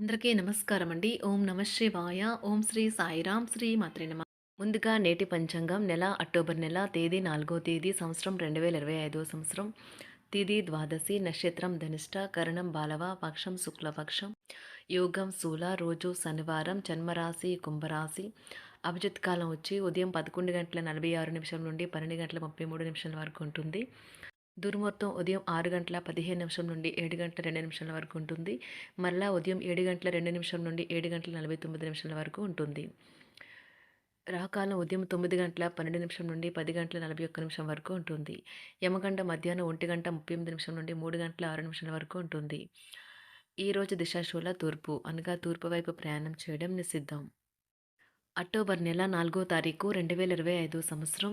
అందరికీ నమస్కారం అండి ఓం నమ శివాయ. ఓం శ్రీ సాయిరాం. శ్రీ మాత్రే నమ. ముందుగా నేటి పంచాంగం నెల అక్టోబర్ నెల తేదీ నాలుగో తేదీ సంవత్సరం రెండు వేల ఇరవై ఐదో సంవత్సరం. తిది ద్వాదశి నక్షత్రం ధనిష్ట కరణం బాలవ పక్షం శుక్లపక్షం. యోగం శూల రోజు శనివారం జన్మరాశి కుంభరాశి. అభిజిత్ కాలం వచ్చి ఉదయం పదకొండు గంటల నలభై ఆరు నిమిషం నుండి పన్నెండు గంటల ముప్పై మూడు నిమిషాల వరకు ఉంటుంది. దుర్ముహూర్తం ఉదయం ఆరు గంటల పదిహేను నిమిషం నుండి ఏడు గంటల రెండు నిమిషాల వరకు ఉంటుంది. మరలా ఉదయం ఏడు గంటల రెండు నిమిషం నుండి ఏడు గంటల నలభై తొమ్మిది నిమిషాల వరకు ఉంటుంది. రాకాలం ఉదయం తొమ్మిది గంటల పన్నెండు నిమిషం నుండి పది గంటల నలభై ఒక్క నిమిషం వరకు ఉంటుంది. యమగంట మధ్యాహ్నం ఒంటి గంట ముప్పై ఎనిమిది నిమిషం నుండి మూడు గంటల ఆరు నిమిషాల వరకు ఉంటుంది. ఈరోజు దిశాశూల తూర్పు అనగా తూర్పు వైపు ప్రయాణం చేయడం నిషిద్ధం. అక్టోబర్ నెల నాలుగో తారీఖు రెండు వేల ఇరవై ఐదో సంవత్సరం.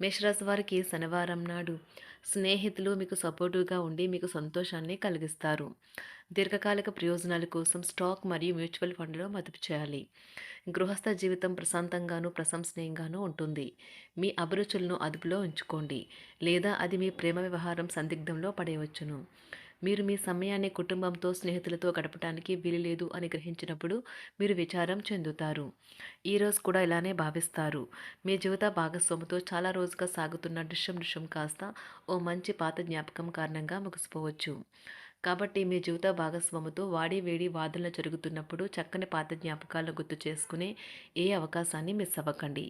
మేషరాశి వారికి శనివారం నాడు స్నేహితులు మీకు సపోర్టివ్గా ఉండి మీకు సంతోషాన్ని కలిగిస్తారు. దీర్ఘకాలిక ప్రయోజనాల కోసం స్టాక్ మరియు మ్యూచువల్ ఫండ్లో మదుపు చేయాలి. గృహస్థ జీవితం ప్రశాంతంగాను ప్రశంసనీయంగానూ ఉంటుంది. మీ అభిరుచులను అదుపులో ఉంచుకోండి. లేదా అది మీ ప్రేమ వ్యవహారం సందిగ్ధంలో పడేయవచ్చును. మీరు మీ సమయాన్ని కుటుంబంతో స్నేహితులతో గడపడానికి వీలులేదు అని గ్రహించినప్పుడు మీరు విచారం చెందుతారు. ఈరోజు కూడా ఇలానే భావిస్తారు. మీ జీవిత భాగస్వామితో చాలా రోజుగా సాగుతున్న డిషం డిషం కాస్త ఓ మంచి పాత జ్ఞాపకం కారణంగా ముగిసిపోవచ్చు. కాబట్టి మీ జీవిత భాగస్వామితో వాడి వేడి వాదనలు జరుగుతున్నప్పుడు చక్కని పాత జ్ఞాపకాలను గుర్తు చేసుకునే ఏ అవకాశాన్ని మిస్ అవ్వకండి.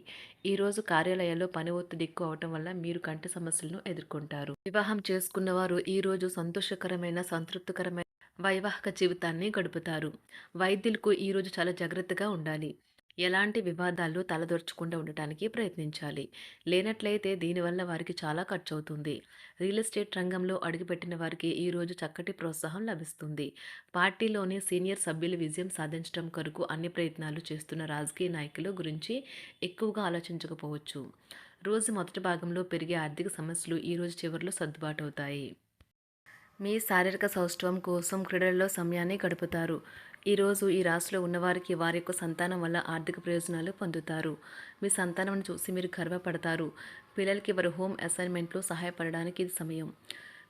ఈరోజు కార్యాలయాల్లో పని ఒత్తిడి ఎక్కువ అవటం వల్ల మీరు కంటి సమస్యలను ఎదుర్కొంటారు. వివాహం చేసుకున్నవారు ఈరోజు సంతోషకరమైన సంతృప్తికరమైన వైవాహిక జీవితాన్ని గడుపుతారు. వైద్యులకు ఈరోజు చాలా జాగ్రత్తగా ఉండాలి. ఎలాంటి వివాదాలు తలదొరచకుండా ఉండటానికి ప్రయత్నించాలి. లేనట్లయితే దీనివల్ల వారికి చాలా ఖర్చు అవుతుంది రియల్ ఎస్టేట్ రంగంలో అడుగుపెట్టిన వారికి ఈరోజు చక్కటి ప్రోత్సాహం లభిస్తుంది. పార్టీలోని సీనియర్ సభ్యులు విజయం సాధించడం కొరకు అన్ని ప్రయత్నాలు చేస్తున్న రాజకీయ నాయకుల గురించి ఎక్కువగా ఆలోచించకపోవచ్చు. రోజు మొదటి భాగంలో పెరిగే ఆర్థిక సమస్యలు ఈరోజు చివరిలో సర్దుబాటు అవుతాయి మీ శారీరక సౌష్ఠవం కోసం క్రీడల్లో సమయాన్ని గడుపుతారు. ఈరోజు ఈ రాశిలో ఉన్నవారికి వారి యొక్క సంతానం వల్ల ఆర్థిక ప్రయోజనాలు పొందుతారు. మీ సంతానం చూసి మీరు గర్వపడతారు. పిల్లలకి వారి హోమ్ అసైన్మెంట్లో సహాయపడడానికి ఇది సమయం.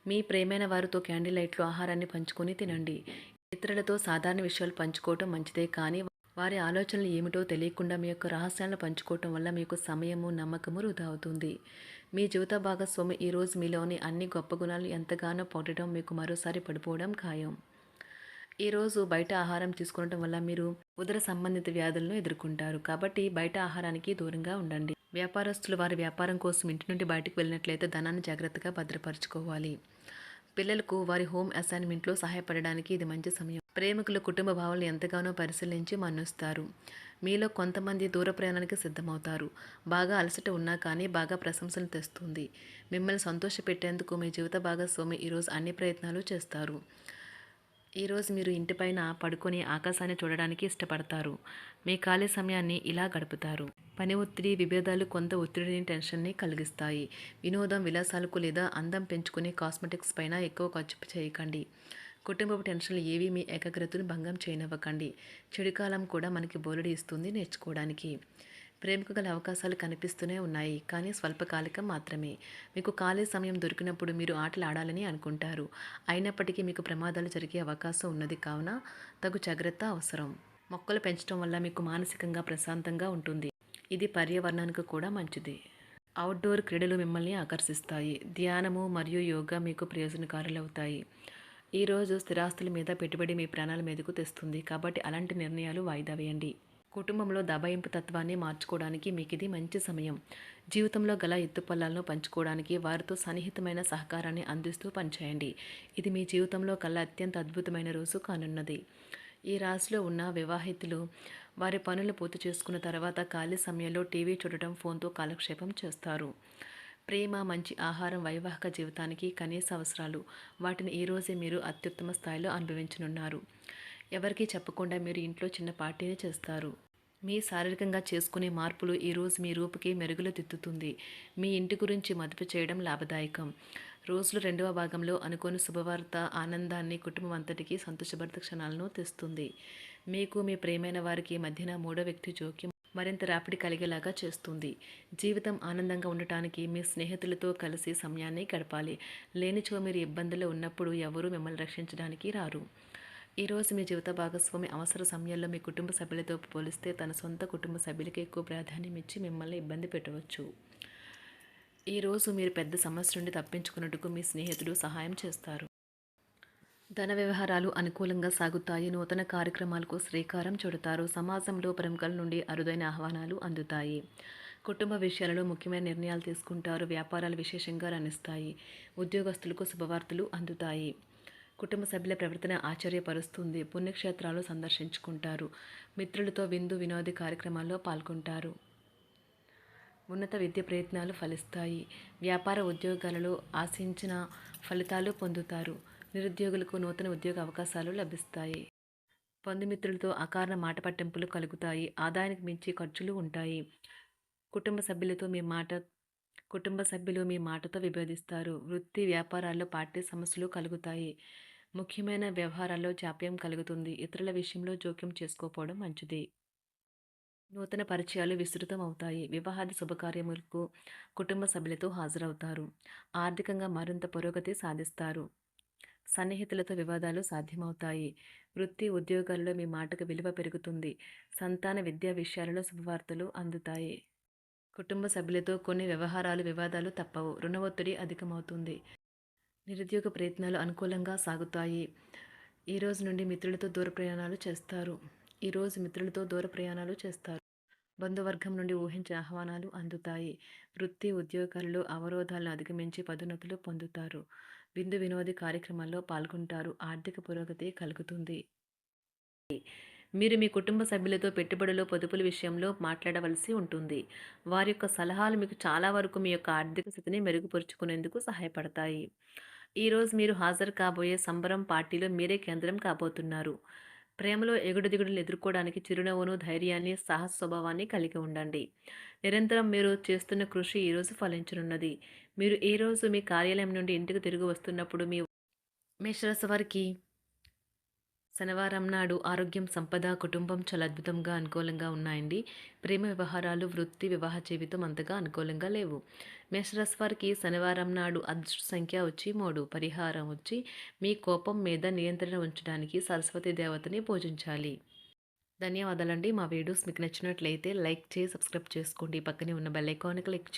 మీ ప్రేమైన వారితో క్యాండిల్ లైట్లో ఆహారాన్ని పంచుకొని తినండి. ఇతరులతో సాధారణ విషయాలు పంచుకోవటం మంచిదే కానీ వారి ఆలోచనలు ఏమిటో తెలియకుండా మీ యొక్క రహస్యాలను పంచుకోవటం వల్ల మీకు సమయము నమ్మకము వృధా అవుతుంది మీ జీవిత భాగస్వామి ఈరోజు మీలోని అన్ని గొప్ప గుణాలు ఎంతగానో పొగడటం మీకు మరోసారి పడిపోవడం ఖాయం. ఈరోజు బయట ఆహారం తీసుకునడం వల్ల మీరు ఉదర సంబంధిత వ్యాధులను ఎదుర్కొంటారు. కాబట్టి బయట ఆహారానికి దూరంగా ఉండండి. వ్యాపారస్తులు వారి వ్యాపారం కోసం ఇంటి నుండి బయటకు వెళ్ళినట్లయితే ధనాన్ని జాగ్రత్తగా భద్రపరచుకోవాలి. పిల్లలకు వారి హోమ్ అసైన్మెంట్లో సహాయపడడానికి ఇది మంచి సమయం. ప్రేమికులు కుటుంబ భావాలను ఎంతగానో పరిశీలించి మన్నుస్తారు. మీలో కొంతమంది దూర ప్రయాణానికి సిద్ధమవుతారు. బాగా అలసట ఉన్నా కానీ బాగా ప్రశంసలు తెస్తుంది. మిమ్మల్ని సంతోషపెట్టేందుకు మీ జీవిత భాగస్వామి ఈరోజు అన్ని ప్రయత్నాలు చేస్తారు. ఈరోజు మీరు ఇంటిపైన పడుకొని ఆకాశాన్ని చూడడానికి ఇష్టపడతారు. మీ ఖాళీ సమయాన్ని ఇలా గడుపుతారు. పని ఒత్తిడి విభేదాలు కొంత ఒత్తిడిని టెన్షన్ని కలిగిస్తాయి. వినోదం విలాసాలకు లేదా అందం పెంచుకునే కాస్మెటిక్స్ పైన ఎక్కువ ఖర్చు చేయకండి. కుటుంబపు టెన్షన్లు ఏవి మీ ఏకాగ్రతను భంగం చేయనివ్వకండి. చెడుకాలం కూడా మనకి బోలడి ఇస్తుంది నేర్చుకోవడానికి. ప్రేమకు గల అవకాశాలు కనిపిస్తూనే ఉన్నాయి కానీ స్వల్పకాలికం మాత్రమే. మీకు ఖాళీ సమయం దొరికినప్పుడు మీరు ఆటలు ఆడాలని అనుకుంటారు. అయినప్పటికీ మీకు ప్రమాదాలు జరిగే అవకాశం ఉన్నది కావున తగు జాగ్రత్త అవసరం. మొక్కలు పెంచడం వల్ల మీకు మానసికంగా ప్రశాంతంగా ఉంటుంది. ఇది పర్యావరణానికి కూడా మంచిది. అవుట్డోర్ క్రీడలు మిమ్మల్ని ఆకర్షిస్తాయి. ధ్యానము మరియు యోగా మీకు ప్రయోజనకారులవుతాయి. ఈరోజు స్థిరాస్తుల మీద పెట్టుబడి మీ ప్రాణాల మీదకు తెస్తుంది. కాబట్టి అలాంటి నిర్ణయాలు వాయిదా వేయండి. కుటుంబంలో దబాయింపు తత్వాన్ని మార్చుకోవడానికి మీకు ఇది మంచి సమయం. జీవితంలో గల ఎత్తుపల్లాలను పంచుకోవడానికి వారితో సన్నిహితమైన సహకారాన్ని అందిస్తూ పనిచేయండి. ఇది మీ జీవితంలో కల్లా అత్యంత అద్భుతమైన రోజు కానున్నది. ఈ రాశిలో ఉన్న వివాహితులు వారి పనులు పూర్తి చేసుకున్న తర్వాత ఖాళీ సమయంలో టీవీ చూడటం ఫోన్తో కాలక్షేపం చేస్తారు. ప్రేమ మంచి ఆహారం వైవాహిక జీవితానికి కనీస అవసరాలు. వాటిని ఈరోజే మీరు అత్యుత్తమ స్థాయిలో అనుభవించనున్నారు. ఎవరికీ చెప్పకుండా మీరు ఇంట్లో చిన్న పార్టీని చేస్తారు. మీ శారీరకంగా చేసుకునే మార్పులు ఈరోజు మీ రూపుకి మెరుగులు దిద్దుతుంది మీ ఇంటి గురించి మదుపు చేయడం లాభదాయకం. రోజులు రెండవ భాగంలో అనుకోని శుభవార్త ఆనందాన్ని కుటుంబం అంతటికి సంతోషభరిత క్షణాలను తెస్తుంది. మీకు మీ ప్రేమైన వారికి మధ్యన మూడో వ్యక్తి జోక్యం మరింత రాపిడి కలిగేలాగా చేస్తుంది. జీవితం ఆనందంగా ఉండటానికి మీ స్నేహితులతో కలిసి సమయాన్ని గడపాలి. లేనిచో మీరు ఇబ్బందులు ఉన్నప్పుడు ఎవరూ మిమ్మల్ని రక్షించడానికి రారు. ఈరోజు మీ జీవిత భాగస్వామి అవసర సమయంలో మీ కుటుంబ సభ్యులతో పోలిస్తే తన సొంత కుటుంబ సభ్యులకి ఎక్కువ ప్రాధాన్యం ఇచ్చి మిమ్మల్ని ఇబ్బంది పెట్టవచ్చు. ఈరోజు మీరు పెద్ద సమస్య నుండి తప్పించుకున్నట్టుకు మీ స్నేహితుడు సహాయం చేస్తారు. ధన వ్యవహారాలు అనుకూలంగా సాగుతాయి. నూతన కార్యక్రమాలకు శ్రీకారం చుడతారు. సమాజంలో ప్రముఖుల నుండి అరుదైన ఆహ్వానాలు అందుతాయి. కుటుంబ విషయాలలో ముఖ్యమైన నిర్ణయాలు తీసుకుంటారు. వ్యాపారాలు విశేషంగా రణిస్తాయి. ఉద్యోగస్తులకు శుభవార్తలు అందుతాయి. కుటుంబ సభ్యుల ప్రవర్తన ఆశ్చర్యపరుస్తుంది. పుణ్యక్షేత్రాలు సందర్శించుకుంటారు. మిత్రులతో విందు వినోద కార్యక్రమాల్లో పాల్గొంటారు. ఉన్నత విద్య ప్రయత్నాలు ఫలిస్తాయి. వ్యాపార ఉద్యోగాలలో ఆశించిన ఫలితాలు పొందుతారు. నిరుద్యోగులకు నూతన ఉద్యోగ అవకాశాలు లభిస్తాయి. బంధుమిత్రులతో అకారణ మాట పట్టింపులు కలుగుతాయి. ఆదాయానికి మించి ఖర్చులు ఉంటాయి. కుటుంబ సభ్యులతో మీ మాట కుటుంబ సభ్యులు మీ మాటతో విభేదిస్తారు. వృత్తి వ్యాపారాల్లో పార్టీ సమస్యలు కలుగుతాయి. ముఖ్యమైన వ్యవహారాల్లో జాప్యం కలుగుతుంది. ఇతరుల విషయంలో జోక్యం చేసుకోపోవడం మంచిది. నూతన పరిచయాలు విస్తృతం అవుతాయి వివాహాది శుభకార్యములకు కుటుంబ సభ్యులతో హాజరవుతారు. ఆర్థికంగా మరింత పురోగతి సాధిస్తారు. సన్నిహితులతో వివాదాలు సాధ్యమవుతాయి. వృత్తి ఉద్యోగాల్లో మీ మాటకు విలువ పెరుగుతుంది. సంతాన విద్యా విషయాలలో శుభవార్తలు అందుతాయి. కుటుంబ సభ్యులతో కొన్ని వ్యవహారాలు వివాదాలు తప్పవు. రుణ ఒత్తిడి అధికమవుతుంది. నిరుద్యోగ ప్రయత్నాలు అనుకూలంగా సాగుతాయి. ఈరోజు నుండి మిత్రులతో దూర ప్రయాణాలు చేస్తారు. ఈరోజు మిత్రులతో దూర ప్రయాణాలు చేస్తారు. బంధువర్గం నుండి ఊహించే ఆహ్వానాలు అందుతాయి. వృత్తి ఉద్యోగాల్లో అవరోధాలను అధిగమించి పదోన్నతులు పొందుతారు. విందు వినోది కార్యక్రమాల్లో పాల్గొంటారు. ఆర్థిక పురోగతి కలుగుతుంది. మీరు మీ కుటుంబ సభ్యులతో పెట్టుబడులు పొదుపుల విషయంలో మాట్లాడవలసి ఉంటుంది. వారి యొక్క సలహాలు మీకు చాలా వరకు మీ యొక్క ఆర్థిక స్థితిని మెరుగుపరుచుకునేందుకు సహాయపడతాయి. ఈరోజు మీరు హాజరు కాబోయే సంబరం పార్టీలో మీరే కేంద్రం కాబోతున్నారు. ప్రేమలో ఎగుడు దిగుడులు ఎదుర్కోవడానికి చిరునవ్వును ధైర్యాన్ని సాహస స్వభావాన్ని కలిగి ఉండండి. నిరంతరం మీరు చేస్తున్న కృషి ఈరోజు ఫలించనున్నది. మీరు ఈరోజు మీ కార్యాలయం నుండి ఇంటికి తిరిగి వస్తున్నప్పుడు మీ మేషరస వారికి శనివారం నాడు ఆరోగ్యం సంపద కుటుంబం చాలా అద్భుతంగా అనుకూలంగా ఉన్నాయండి. ప్రేమ వ్యవహారాలు వృత్తి వివాహ జీవితం అంతగా అనుకూలంగా లేవు. మేషరాశి వారికి శనివారం నాడు అదృష్ట సంఖ్య వచ్చి మూడు. పరిహారం వచ్చి మీ కోపం మీద నియంత్రణ ఉంచడానికి సరస్వతి దేవతని పూజించాలి. ధన్యవాదాలండి. మా వీడియోస్ మీకు నచ్చినట్లయితే లైక్ చేసి సబ్స్క్రైబ్ చేసుకోండి. పక్కనే ఉన్న బెల్ ఐకాన్ క్లిక్